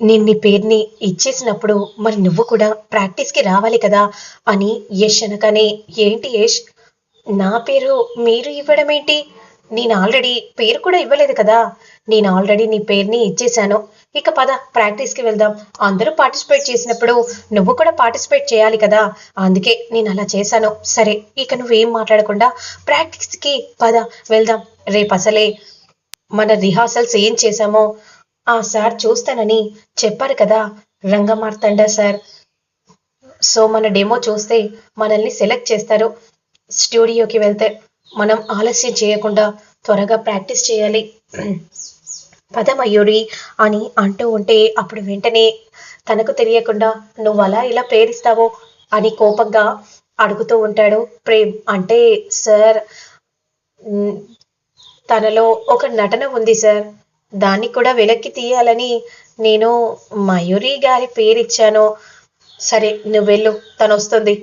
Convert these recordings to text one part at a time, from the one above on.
నేను నీ పేరుని ఇచ్చేసినప్పుడు మరి నువ్వు కూడా ప్రాక్టీస్కి రావాలి కదా? అని యష్ అనగానే ఏంటి యష్? నా పేరు మీరు ఇవ్వడం ఏంటి? నేను ఆల్రెడీ పేరు కూడా ఇవ్వలేదు కదా? నేను ఆల్రెడీ నీ పేరుని ఇచ్చేశాను. ఇక పద ప్రాక్టీస్కి వెళ్దాం. అందరూ పార్టిసిపేట్ చేసినప్పుడు నువ్వు కూడా పార్టిసిపేట్ చేయాలి కదా? అందుకే నేను అలా చేశాను. సరే ఇక నువ్వేం మాట్లాడకుండా ప్రాక్టీస్కి పద వెళ్దాం. రేపు అసలే మన రిహార్సల్స్ ఏం చేశామో ఆ సార్ చూస్తానని చెప్పారు కదా. రంగమార్తండ సార్. సో మన డెమో చూస్తే మనల్ని సెలెక్ట్ చేస్తారు. స్టూడియోకి వెళ్తే మనం ఆలస్యం చేయకుండా త్వరగా ప్రాక్టీస్ చేయాలి. పద మయూరి అని అంటూ ఉంటే అప్పుడు వెంటనే తనకు తెలియకుండా నువ్వు అలా ఇలా పేరిస్తావో అని కోపంగా అడుగుతూ ఉంటాడు. ప్రేమ్ అంటే సార్ తనలో ఒక నటన ఉంది సార్. దాన్ని కూడా వెనక్కి తీయాలని నేను మయూరి గారి పేరు ఇచ్చాను. సరే నువ్వు వెళ్ళు తను వస్తుంది.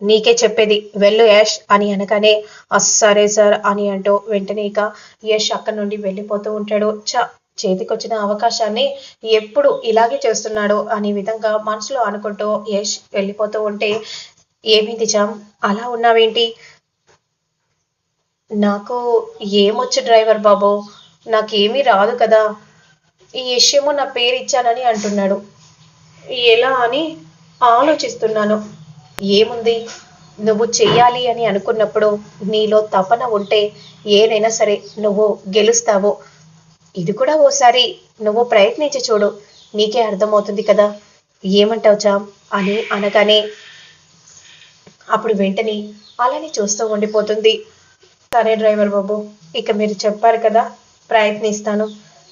నీకే చెప్పేది వెళ్ళు యష్ అని అనగానే సరే సార్ అని అంటూ వెంటనే ఇక యష్ అక్కడి నుండి వెళ్ళిపోతూ ఉంటాడు. చ చేతికొచ్చిన అవకాశాన్ని ఎప్పుడు ఇలాగే చేస్తున్నాడు అనే విధంగా మనసులో అనుకుంటూ యష్ వెళ్ళిపోతూ ఉంటే ఏమిటి జామ్ అలా ఉన్నావేంటి? నాకు ఏమొచ్చు డ్రైవర్ బాబు? నాకేమీ రాదు కదా. ఈ విషయము నా పేరు ఇచ్చానని అంటున్నాడు. ఎలా అని ఆలోచిస్తున్నాను. ఏముంది? నువ్వు చెయ్యాలి అని అనుకున్నప్పుడు నీలో తపన ఉంటే ఏదైనా సరే నువ్వు గెలుస్తావో. ఇది కూడా ఓసారి నువ్వు ప్రయత్నించి చూడు. నీకే అర్థమవుతుంది కదా. ఏమంటావు జామ్? అని అనగానే అప్పుడు వెంటనే అలానే చూస్తూ ఉండిపోతుంది. సరే డ్రైవర్ బాబు ఇక మీరు చెప్పారు కదా. ప్రయత్నిస్తాను.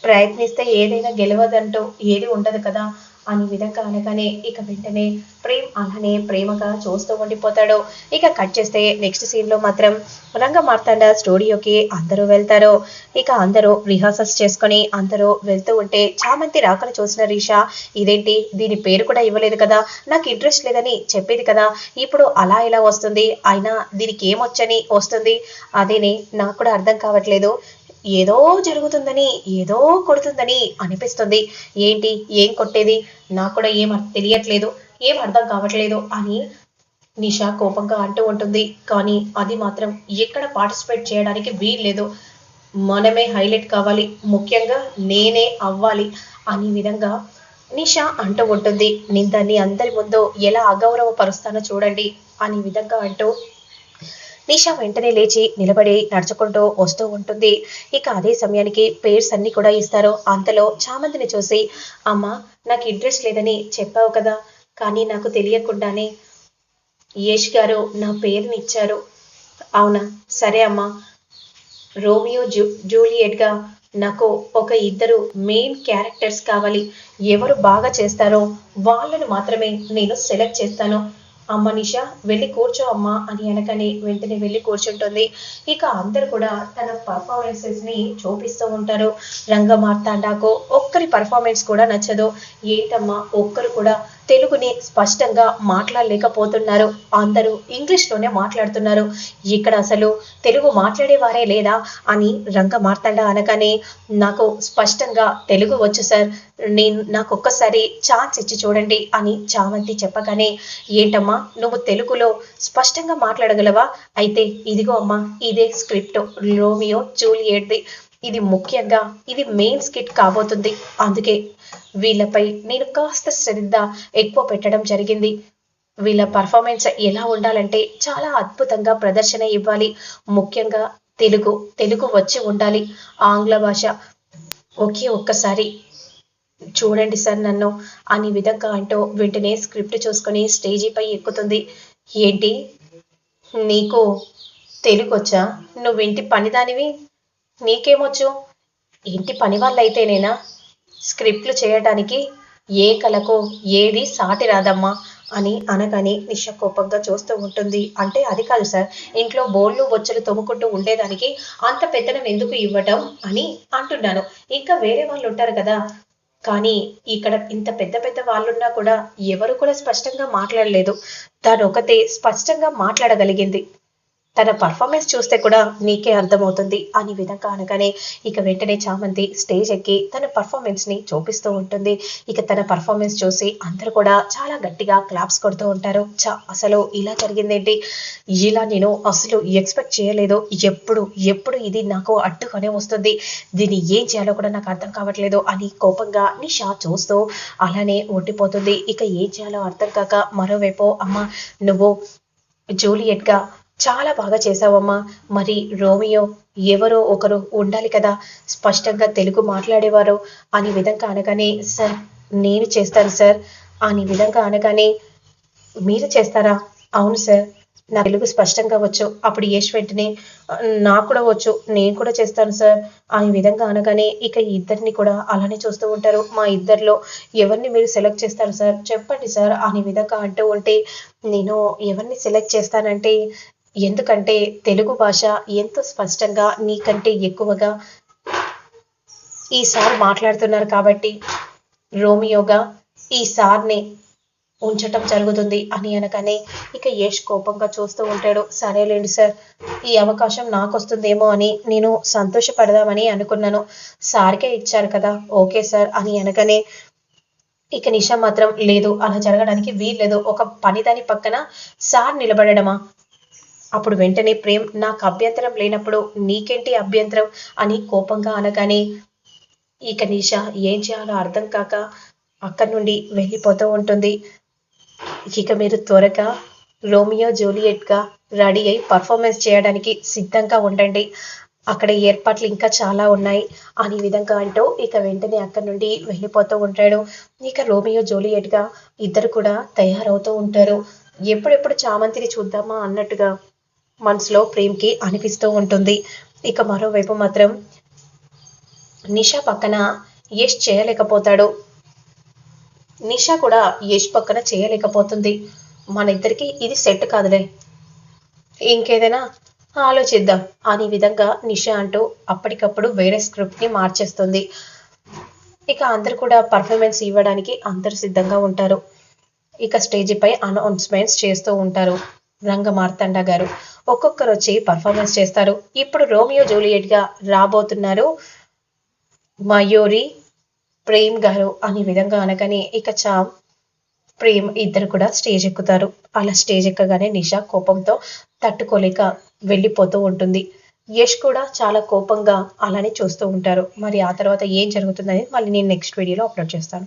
ప్రయత్నిస్తే ఏదైనా గెలవదంటూ ఏది ఉండదు కదా? అని విధంగా అనగానే ఇక వెంటనే ప్రేమ్ అలానే ప్రేమగా చూస్తూ ఉండిపోతాడు. ఇక కట్ చేస్తే నెక్స్ట్ సీన్లో మాత్రం రంగ మార్తాండ స్టూడియోకి అందరూ వెళ్తారు. ఇక అందరూ రిహార్సల్స్ చేసుకొని అందరూ వెళ్తూ ఉంటే చామంతి రాకను చూసిన రీషా ఇదేంటి? దీని పేరు కూడా ఇవ్వలేదు కదా? నాకు ఇంట్రెస్ట్ లేదని చెప్పేది కదా? ఇప్పుడు అలా ఇలా వస్తుంది? అయినా దీనికి ఏమొచ్చని వస్తుంది? అదేనే నాకు కూడా అర్థం కావట్లేదు. ఏదో జరుగుతుందని ఏదో కొడుతుందని అనిపిస్తుంది. ఏంటి? ఏం కొట్టేది? నాకు కూడా ఏం తెలియట్లేదు. ఏం అర్థం కావట్లేదు అని నిషా కోపంగా అంటూ ఉంటుంది. కానీ అది మాత్రం ఎక్కడ పార్టిసిపేట్ చేయడానికి వీల్లేదు. మనమే హైలైట్ కావాలి. ముఖ్యంగా నేనే అవ్వాలి అనే విధంగా నిషా అంటూ ఉంటుంది. నేను దాన్ని అందరి ముందు ఎలా అగౌరవపరుస్తానో చూడండి అనే విధంగా అంటూ నిషా వెంటనే లేచి నిలబడి నడుచుకుంటూ వస్తూ ఉంటుంది. ఇక అదే సమయానికి పేర్స్ అన్ని కూడా ఇస్తారు. అంతలో చామంతిని చూసి అమ్మ నాకు ఇంట్రెస్ట్ లేదని చెప్పావు కదా కానీ నాకు తెలియకుండానే యేష్ గారు నా పేరుని ఇచ్చారు. అవునా? సరే అమ్మా. రోమియో జూ జూలియట్గా నాకు ఒక ఇద్దరు మెయిన్ క్యారెక్టర్స్ కావాలి. ఎవరు బాగా చేస్తారో వాళ్ళను మాత్రమే నేను సెలెక్ట్ చేస్తాను. అమ్మ నిషా వెళ్ళి కూర్చో అమ్మా అని అనకని వెంటనే వెళ్ళి కూర్చుంటుంది. ఇక అందరు కూడా తన పర్ఫార్మెన్సెస్ని చూపిస్తూ ఉంటారు. రంగమార్తాండాకు ఒక్కరి పర్ఫార్మెన్స్ కూడా నచ్చదు. ఏంటమ్మా ఒక్కరు కూడా తెలుగుని స్పష్టంగా మాట్లాడలేకపోతున్నారు. అందరూ ఇంగ్లీష్లోనే మాట్లాడుతున్నారు. ఇక్కడ అసలు తెలుగు మాట్లాడేవారే లేదా అని రంగ మార్తాండ అనగానే నాకు స్పష్టంగా తెలుగు వచ్చు సార్. నేను నాకు ఒక్కసారి ఛాన్స్ ఇచ్చి చూడండి అని చామంతి చెప్పగానే ఏంటమ్మా నువ్వు తెలుగులో స్పష్టంగా మాట్లాడగలవా? అయితే ఇదిగో అమ్మా ఇదే స్క్రిప్ట్. రోమియో జూలియట్ది. ఇది ముఖ్యంగా ఇది మెయిన్ స్కిట్ కాబోతుంది. అందుకే వీళ్ళపై నేను కాస్త శ్రద్ధ ఎక్కువ పెట్టడం జరిగింది. వీళ్ళ పర్ఫార్మెన్స్ ఎలా ఉండాలంటే చాలా అద్భుతంగా ప్రదర్శన ఇవ్వాలి. ముఖ్యంగా తెలుగు తెలుగు వచ్చి ఉండాలి. ఆంగ్ల భాష ఒకే ఒక్కసారి చూడండి సార్ నన్ను అని విధంగా అంటూ వెంటనే స్క్రిప్ట్ చూసుకొని స్టేజీపై ఎక్కుతుంది. ఏంటి? నీకు తెలుగు వచ్చా నువ్వు ఇంటి పనిదానివి? నీకేమొచ్చు? ఇంటి పని వాళ్ళైతేనేనా స్క్రిప్ట్లు చేయడానికి ఏ కళకో ఏది సాటి రాదమ్మా అని అనగానే నిష కోపంగా చూస్తూ ఉంటుంది. అంటే అది కాదు సార్ ఇంట్లో బోళ్ళు బొచ్చలు తొమ్ముకుంటూ ఉండేదానికి అంత పెద్దనం ఎందుకు ఇవ్వటం అని అంటున్నాను. ఇంకా వేరే వాళ్ళు ఉంటారు కదా. కానీ ఇక్కడ ఇంత పెద్ద పెద్ద వాళ్ళున్నా కూడా ఎవరు కూడా స్పష్టంగా మాట్లాడలేదు. దాని ఒకతే స్పష్టంగా మాట్లాడగలిగింది. తన పర్ఫార్మెన్స్ చూస్తే కూడా నీకే అర్థమవుతుంది. అనే విధంగా అనగానే ఇక వెంటనే చామంతి స్టేజ్ ఎక్కి తన పర్ఫార్మెన్స్ని చూపిస్తూ ఉంటుంది. ఇక తన పర్ఫార్మెన్స్ చూసి అందరూ కూడా చాలా గట్టిగా క్లాప్స్ కొడుతూ ఉంటారు. చా అసలు ఇలా జరిగిందేంటి? ఇలా నేను అసలు ఎక్స్పెక్ట్ చేయలేదు. ఎప్పుడు ఎప్పుడు ఇది నాకు అడ్డుగానే వస్తుంది. దీన్ని ఏం చేయాలో కూడా నాకు అర్థం కావట్లేదు అని కోపంగా నిషా చూస్తూ అలానే ఒడ్డిపోతుంది ఇక ఏం చేయాలో అర్థం కాక మరోవైపు అమ్మ నువ్వు జూలియట్గా చాలా బాగా చేసావమ్మా మరి రోమియో ఎవరో ఒకరు ఉండాలి కదా. స్పష్టంగా తెలుగు మాట్లాడేవారు. అని విధంగా అనగానే సార్ నేను చేస్తాను సార్. అని విధంగా అనగానే మీరు చేస్తారా? అవును సార్. నా తెలుగు స్పష్టంగా వచ్చు. అప్పుడు యేష్ వెంటనే నాకు కూడా వచ్చు. నేను కూడా చేస్తాను సార్. ఆ విధంగా అనగానే ఇక ఇద్దరిని కూడా అలానే చూస్తూ ఉంటారు. మా ఇద్దరిలో ఎవరిని మీరు సెలెక్ట్ చేస్తారు సార్? చెప్పండి సార్. అనే విధంగా అంటూ ఉంటే నేను ఎవరిని సెలెక్ట్ చేస్తానంటే ఎందుకంటే తెలుగు భాష ఎంతో స్పష్టంగా నీకంటే ఎక్కువగా ఈ సార్ మాట్లాడుతున్నారు కాబట్టి రోమియోగా ఈ సార్ని ఉంచటం జరుగుతుంది అని అనగానే ఇక యష్ కోపంగా చూస్తూ ఉంటాడు. సరేలేండి సార్ ఈ అవకాశం నాకు వస్తుందేమో అని నేను సంతోషపడదామని అనుకున్నాను. సార్కే ఇచ్చారు కదా ఓకే సార్ అని అనగానే ఇక నిషా మాత్రం లేదు అలా జరగడానికి వీల్లేదు. ఒక పని దాని పక్కన సార్ నిలబడమా అప్పుడు వెంటనే ప్రేమ్ నాకు అభ్యంతరం లేనప్పుడు నీకేంటి అభ్యంతరం? అని కోపంగా అనగానే ఇక నిష ఏం చేయాలో అర్థం కాక అక్కడి నుండి వెళ్ళిపోతూ ఉంటుంది. ఇక మీరు త్వరగా రోమియో జూలియట్గా రెడీ అయి పర్ఫార్మెన్స్ చేయడానికి సిద్ధంగా ఉండండి. అక్కడ ఏర్పాట్లు ఇంకా చాలా ఉన్నాయి. అని విధంగా అంటూ ఇక వెంటనే అక్కడి నుండి వెళ్ళిపోతూ ఉంటాడు. ఇక రోమియో జూలియట్గా ఇద్దరు కూడా తయారవుతూ ఉంటారు. ఎప్పుడెప్పుడు చామంతిని చూద్దామా? అన్నట్టుగా మనసులో ప్రేమ్కి అనిపిస్తూ ఉంటుంది. ఇక మరోవైపు మాత్రం నిషా పక్కన యష్ చేయలేకపోతాడు. నిషా కూడా యష్ పక్కన చేయలేకపోతుంది. మన ఇద్దరికి ఇది సెట్ కాదులే. ఇంకేదైనా ఆలోచిద్దాం అనే విధంగా నిషా అంటూ అప్పటికప్పుడు వేరే స్క్రిప్ట్ని మార్చేస్తుంది. ఇక అందరు కూడా పర్ఫార్మెన్స్ ఇవ్వడానికి అందరు సిద్ధంగా ఉంటారు. ఇక స్టేజిపై అనౌన్స్మెంట్స్ చేస్తూ ఉంటారు. రంగ మార్తండ గారు ఒక్కొక్కరు వచ్చి పర్ఫార్మెన్స్ చేస్తారు. ఇప్పుడు రోమియో జూలియట్గా రాబోతున్నారు మయూరి ప్రేమ్ గారు అనే విధంగా అనగానే ఇక చా ప్రేమ్ ఇద్దరు కూడా స్టేజ్ ఎక్కుతారు. అలా స్టేజ్ ఎక్కగానే నిషా కోపంతో తట్టుకోలేక వెళ్ళిపోతూ ఉంటుంది. యష్ కూడా చాలా కోపంగా అలానే చూస్తూ ఉంటారు. మరి ఆ తర్వాత ఏం జరుగుతుందని మళ్ళీ నేను నెక్స్ట్ వీడియోలో అప్లోడ్ చేస్తాను.